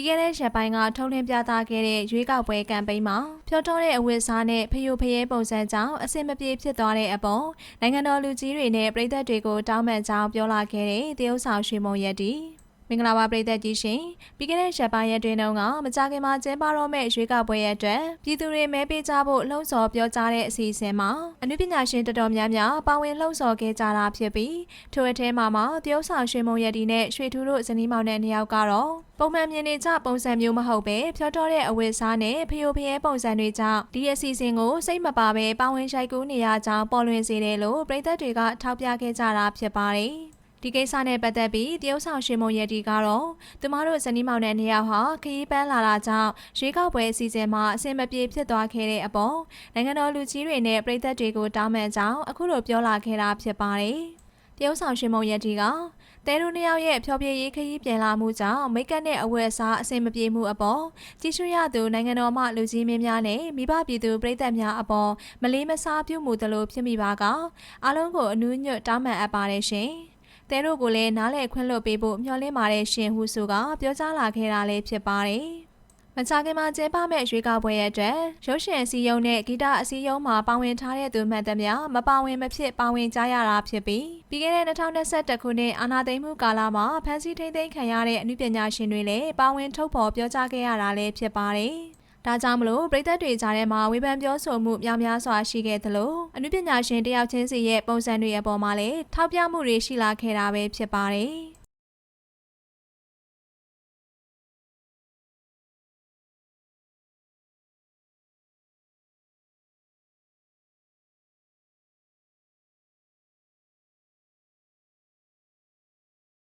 ပြီးခဲ့တဲ့ရက်ပိုင်းကထုတ်လင်းပြသခဲ့တဲ့ရွေးကောက်ပွဲကမ်ပိန်းမှာဖြောတော်တဲ့အဝတ်စားနဲ့ဖယိုဖယဲပုံစံကြောင့်အဆင်မပြေဖြစ်သွားတဲ့အပေါ်နိုင်ငံတော်လူကြီးတွေနဲ့ပြည်သက်တွေကိုတောင်းပန်ကြောင်းပြောလာခဲ့တဲ့တရုတ်ဆောင်ရွှေမုံရက်တီ မင်္ဂလာပါပြည်သက်ကြီးရှင်ပြီးခဲ့တဲ့ရက်ပိုင်းရက်တွင်တုန်းကမကြခင်မှာကျင်းပတော့မဲ့ရွေးကောက်ပွဲရဲ့အတွက်ပြည်သူတွေမဲပေးကြဖို့လှုံ့ဆော်ပြောကြားတဲ့အစီအစဉ်မှာအနုပညာရှင်တော်တော်များများပါဝင်လှုံ့ဆော်ခဲ့ကြတာဖြစ်ပြီးထိုအထဲမှာမှတရုတ်ဆောင်ရွှေမုံရက်တီနဲ့ရွှေထူးတို့ဇနီးမောင်နဲ့နှစ်ယောက်ကတော့ပုံမှန်မြင်နေကြပုံစံမျိုးမဟုတ်ပဲဖြောတော့တဲ့အဝတ်စားနဲ့ဖျို့ဖျဲပုံစံတွေကြောင့်ဒီအစီအစဉ်ကိုစိတ်မပါပဲပါဝင်ရိုက်ကူးနေရကြောင်းပေါ်လွင်စေတယ်လို့ပြည်သက်တွေကထောက်ပြခဲ့ကြတာဖြစ်ပါတယ်။ ဒီကိစ္စနဲ့ပတ်သက်ပြီးတရုတ်ဆောင်ရှင်မုံရတီကတော့သူမတို့ဇနီးမောင်နဲ့နှစ်ယောက်ဟာခရီးပန်းလာတာကြောင့်ရွေးကောက်ပွဲအစီအစဉ်မှာအဆင်မပြေဖြစ်သွားခဲ့တဲ့အပေါ်နိုင်ငံတော်လူကြီးတွေနဲ့ပြည်သက်တွေကိုတောင်းပန်ကြောင်းအခုလိုပြောလာခဲ့တာဖြစ်ပါတယ်။တရုတ်ဆောင်ရှင်မုံရတီကတဲတို့နှစ်ယောက်ရဲ့ဖျော်ဖြေရေးခရီးပြန်လာမှုကြောင့်မိတ်ကပ်နဲ့အဝတ်အစားအဆင်မပြေမှုအပေါ်ကြီးစွရသူနိုင်ငံတော်မှလူကြီးမင်းများနဲ့မိဘပြည်သူပြည်သက်များအပေါ်မလေးမစားပြုမှုသလိုဖြစ်မိပါကအားလုံးကိုအနူးညွတ်တောင်းပန်အပ်ပါတယ်ရှင်။ တဲတို့ကိုလည်းနားလည်ခွင့်လွှတ်ပေးဖို့မျှော်လင့်ပါတယ်ရှင်ဟုဆိုကပြောကြားလာခဲ့တာလည်းဖြစ်ပါတယ်။မကြခင်မှာကျင်းပမဲ့ရွေးကောက်ပွဲရဲ့အတွက်ရုပ်ရှင်အစည်းအရုံးနဲ့ဂီတအစည်းအရုံးမှာပါဝင်ထားတဲ့သူမှန်သမျှမပါဝင်မဖြစ်ပါဝင်ကြရတာဖြစ်ပြီးပြီးခဲ့တဲ့2021ခုနှစ်အာနာသိမ်းမှုကာလမှာဖမ်းဆီးထိန်းသိမ်းခံရတဲ့အမှုပညာရှင်တွေလည်းပါဝင်ထုတ်ဖော်ပြောကြားခဲ့ရတာလည်းဖြစ်ပါတယ်။ ဒါကြောင့်မလို့ပြည်သက်တွေကြားထဲမှာဝေဖန်ပြောဆိုမှုများများစွာရှိခဲ့သလိုအမှုပညာရှင်တယောက်ချင်းစီရဲ့ပုံစံတွေအပေါ်မှာလည်းထောက်ပြမှုတွေရှိလာခဲ့တာပဲဖြစ်ပါတယ်။